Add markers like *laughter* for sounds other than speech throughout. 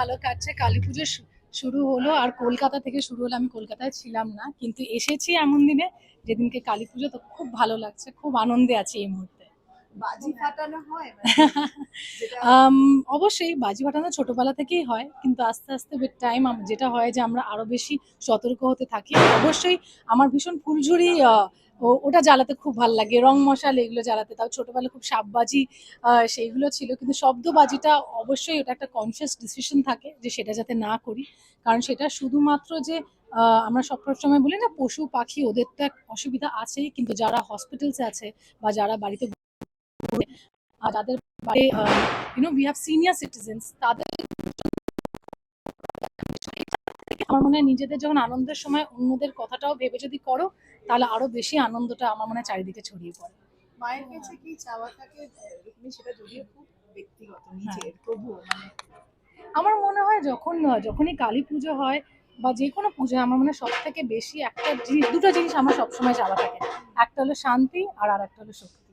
ভালো কাটছে। কালী পুজো শুরু হলো আর কলকাতা থেকে শুরু হলো। আমি কলকাতায় ছিলাম না, কিন্তু এসেছি এমন দিনে যেদিনকে কালী পুজো, তো খুব ভালো লাগছে, খুব আনন্দে আছি এই মুহূর্তে। বাজি ফাটানো হয় মানে? *laughs* অবশ্যই বাজি ফাটানো ছোটবেলা থেকেই হয় কিন্তু আস্তে আস্তে উইথ টাইম যেটা হয় যে আমরা আরও বেশি সতর্ক হতে থাকি। অবশ্যই আমার ভীষণ ফুলঝুরি ওটা জ্বালাতে খুব ভালো লাগে। রং মশাল এগুলো জ্বালাতে তাও ছোটবেলায় খুব সাপবাজি আহ, সেইগুলো ছিল কিন্তু শব্দবাজিটা অবশ্যই ওটা একটা কনসিয়াস ডিসিশন থাকে যে সেটা যাতে না করি। কারণ সেটা শুধুমাত্র যে আমরা সব সময় বলি না পশু পাখি ওদের তো এক অসুবিধা আছেই কিন্তু যারা হসপিটালসে আছে বা যারা বাড়িতে যাদের বাড়ি you know we have senior citizens তাদের আমার মনে হয় নিজেদের যখন আনন্দের সময় অন্যদের কথাটাও ভেবে যদি করো তাহলে আরও বেশি আনন্দটা আমার মনে হয় চারিদিকে ছড়িয়ে পড়ে। মায়ের কাছে কি চাওয়া থাকে সেটা যদিও খুব ব্যক্তিগত নিজের তবুও মানে? আমার মনে হয় যখন যখনই কালী পুজো হয় বা যে কোনো পুজো আমার মনে হয় সব থেকে বেশি একটা জিনিস দুটো জিনিস আমার সবসময় চাওয়া থাকে। একটা হলো শান্তি আর আর একটা হলো শক্তি।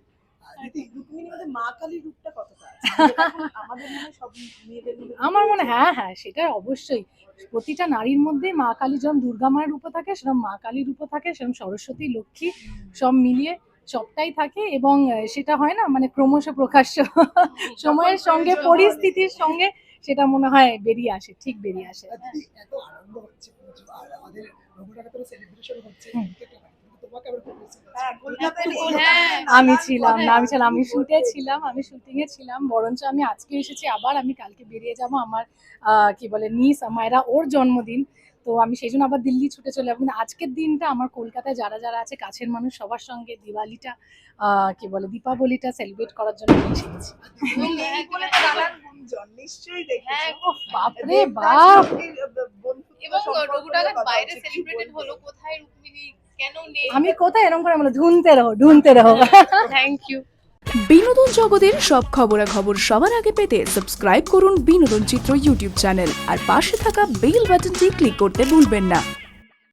*laughs* আমার মনে হয় হ্যাঁ হ্যাঁ সেটা অবশ্যই। প্রতিটা নারীর মধ্যেই মা কালী যেমন দুর্গা মায়ের রূপও থাকে সেরকম মা কালীর রূপও থাকে সেরকম সরস্বতী লক্ষ্মী সব মিলিয়ে সবটাই থাকে এবং সেটা হয় না মানে ক্রমশ প্রকাশ্য *laughs* সময়ের সঙ্গে পরিস্থিতির সঙ্গে সেটা মনে হয় বেরিয়ে আসে ঠিক বেরিয়ে আসে। আমি ছিলাম না আমি ছিলাম আমি শুটে ছিলাম আমি শুটিং এ ছিলাম বরঞ্চ আমি আজকে এসেছি আবার আমি কালকে বেরিয়ে যাব আমার কি বলে নিস মায়েরা ওর জন্মদিন। তো আমি সেই জন্য আবার দিল্লি ছুটে চলে যাব। কিন্তু আজকের দিনটা আমার কলকাতায় যারা যারা আছে কাছের মানুষ সবার সঙ্গে দিওয়ালিটা কি বলে দীপাবলিটা সেলিব্রেট করার জন্য আমি এসে গেছি এবং এই বলে তো নানান গুঞ্জন নিশ্চয়ই হ্যাঁ, বাপরে বাপ! এবং বাইরে সেলিব্রেটেড হলো কোথায় রুক্মিণী আমি কোথায়? এরকম করে বলো ঢুনতে রহো ঢুনতে রহো। থ্যাংক ইউ বিনোদন জগতের সব খবরাখবর সবার আগে পেতে সাবস্ক্রাইব করুন বিনোদন চিত্র ইউটিউব চ্যানেল আর পাশে থাকা বেল বাটনটি ক্লিক করতে ভুলবেন না।